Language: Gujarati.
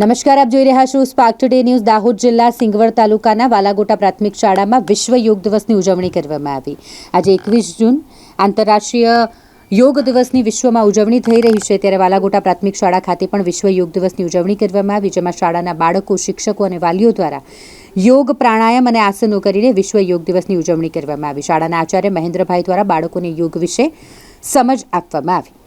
નમસ્કાર, આપ જોઈ રહ્યા છો સ્પાર્ક ટુડે ન્યૂઝ દાહોદ જિલ્લા સિંગવડ તાલુકાના વાલાગોટા પ્રાથમિક શાળામાં વિશ્વ યોગ દિવસની ઉજવણી કરવામાં આવી. આજે એકવીસ જૂન આંતરરાષ્ટ્રીય યોગ દિવસની વિશ્વમાં ઉજવણી થઈ રહી છે. ત્યારે વાલાગોટા પ્રાથમિક શાળા ખાતે પણ વિશ્વ યોગ દિવસની ઉજવણી કરવામાં આવી, જેમાં શાળાના બાળકો, શિક્ષકો અને વાલીઓ દ્વારા યોગ, પ્રાણાયામ અને આસનો કરીને વિશ્વ યોગ દિવસની ઉજવણી કરવામાં આવી. શાળાના આચાર્ય મહેન્દ્રભાઈ દ્વારા બાળકોને યોગ વિશે સમજ આપવામાં આવી.